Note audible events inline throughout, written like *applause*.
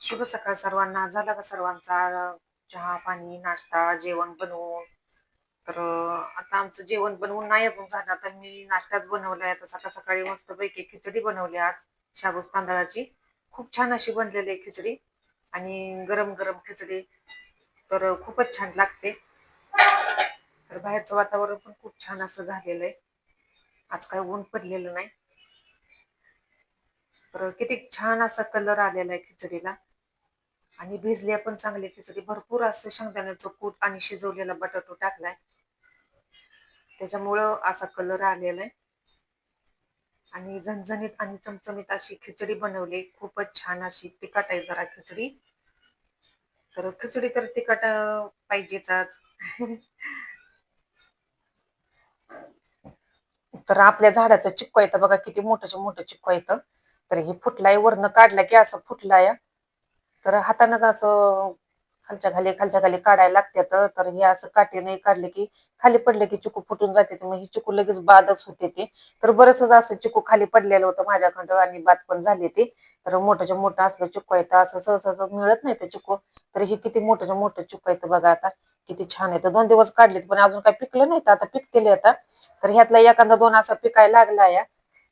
शुभ सकाळ सर्वांना. झाला का सर्वांचा चहा पाणी नाश्ता जेवण बनवून? तर आता आमचं जेवण बनवून नाही अजून झालं. आता मी नाश्ताच बनवलाय आता सकाळ सकाळी मस्त पैकी खिचडी बनवली आज शाबूस तांदळाची. खूप छान अशी बनलेली आहे खिचडी. आणि गरम गरम खिचडी. तर खूपच छान लागते. तर बाहेरचं वातावरण पण खूप छान असं झालेलं आहे. आज काय ऊन पडलेलं नाही. तर किती छान असा कलर आलेला आहे खिचडीला. आणि भिजली पण चांगली खिचडी भरपूर असं शेंगदाण्याचं कूट आणि शिजवलेला बटाटो टाकलाय. त्याच्यामुळं असा कलर आलेला आहे. आणि झणझणीत आणि चमचमीत अशी खिचडी बनवली. खूपच छान अशी तिखट आहे जरा खिचडी. तर खिचडी तर तिखट पाहिजेच आज. *laughs* तर आपल्या झाडाचं चिक्को येतं बघा किती मोठं मोठं चिक्को येतं तर हे फुटलाय वरनं काढला की असं फुटलाय. तर हातानंच असं खालच्या खाली खालच्या खाली काढायला लागतात तर हे असं काठीने काढले की खाली पडले की चिकू फुटून जाते. मग ही चिकू लगेच बादच होते ते. तर बरंच असं चिकू खाली पडलेलं होतं माझ्याकडं आणि बाद पण झाली ते तर मोठ्याच्या मोठं असलं चिकू येतं असं सहसा मिळत नाही ते चिकू. तर हे किती मोठ्याच्या मोठं चिकू येतं बघा आता किती छान आहे. तर दोन दिवस काढलेत पण अजून काही पिकलं नाही तर आता पिकतेले आता. तर ह्यातला एखादा दोन असा पिकायला लागला या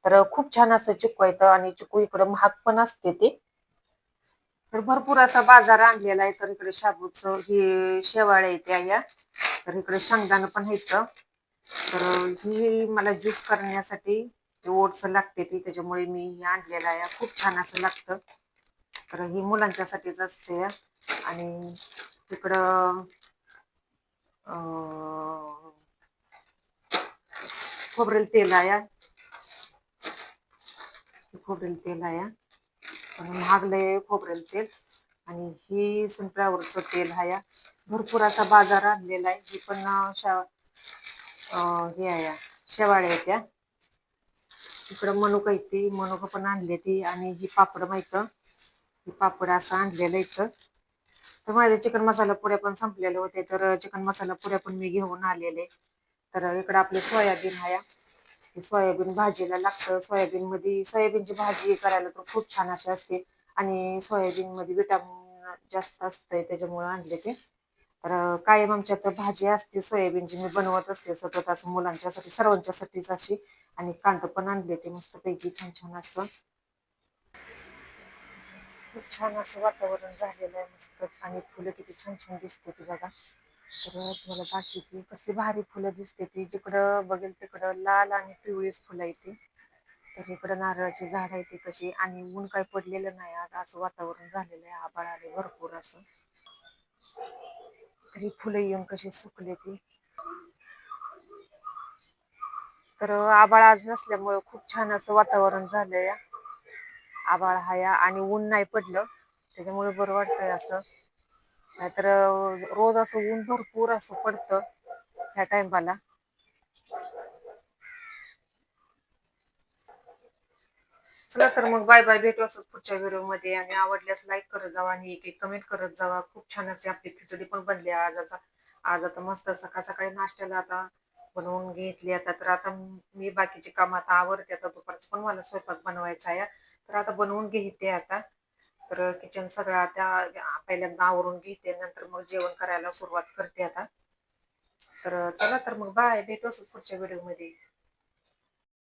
तर खूप छान असं चिकू आहे आणि चिकू इकडं महाग पण असते ते. तर भरपूर असा बाजार आणलेला आहे. तर इकडे शाबूचं हे शेवाळे येत्या या तर इकडे शेंगदाणं पण येतं तर ही मला ज्यूस करण्यासाठी ओट्स लागते ती त्याच्यामुळे मी हे आणलेलं आहे. खूप छान असं लागतं. तर ही मुलांच्यासाठीच असते. आणि तिकडं खोबरेल तेल आहे. खोबरेल तेल आहे. आणि महागलंय खोबरेल तेल. आणि ही सनफ्लावरचं तेल हाया भरपूर असा बाजार आणलेला आहे. ही पण शा हे आहे शेवाळे त्या इकडं मनुका येते मनुका पण आणली ती. आणि ही पापड माहीत? ही पापड असं आणलेलं इथं तर माझ्या चिकन मसाला पुऱ्या पण संपलेल्या होत्या. तर चिकन मसाला पुऱ्या पण मी घेऊन आलेले. तर इकडं आपले सोयाबीन हाया सोयाबीन भाजीला लागतं. सोयाबीन मध्ये सोयाबीनची भाजी करायला तर खूप छान अशी असते. आणि सोयाबीन मध्ये विटामिन जास्त असतंय त्याच्यामुळे आणले ते. तर कायम आमच्यात भाजी असते सोयाबीनची मी बनवत असते सतत असं मुलांच्यासाठी सर्वांच्यासाठीच अशी. आणि कांदा पण आणले ते मस्त पैकी छान छान असं. खूप छान असं वातावरण झालेलं आहे मस्तच. आणि फुलं किती छान छान दिसते ती बघा. तर तुम्हाला दाखवते. कसली भारी फुलं दिसते ती. जिकडं बघेल तिकडं लाल आणि पिवळीच फुलं येते तर इकडं नारळाची झाड आहे ती कशी. आणि ऊन काय पडलेलं नाही आज. असं वातावरण झालेलं आहे. आभाळ आले भरपूर असं. तरी फुलं येऊन कशी सुकले ती. तर आभाळ आज नसल्यामुळं खूप छान असं वातावरण झालंय. आभाळ हाया आणि ऊन नाही पडलं. त्याच्यामुळे बरं वाटतंय असं. नाहीतर रोज असं ऊन भरपूर असं पडतं ह्या टायमाला चला तर मग बाय बाय भेटू असंच पुढच्या व्हिडिओमध्ये आणि आवडल्यास लाईक करत जावा आणि एक एक कमेंट करत जावा. खूप छान अशी आपली खिचडी पण बनली आज आता. आज आता मस्त सकाळ सकाळी नाश्त्याला आता बनवून घेतली आता. तर आता मी बाकीची काम आता आवडते आता दुपारचं पण मला स्वयंपाक बनवायचा आहे. तर आता बनवून घेते आता. तर किचन सगळं आता पहिल्यांदा आवरून घेते नंतर मग जेवण करायला सुरुवात करते आता. तर चला तर मग बाय भेटू पुढच्या व्हिडिओमध्ये.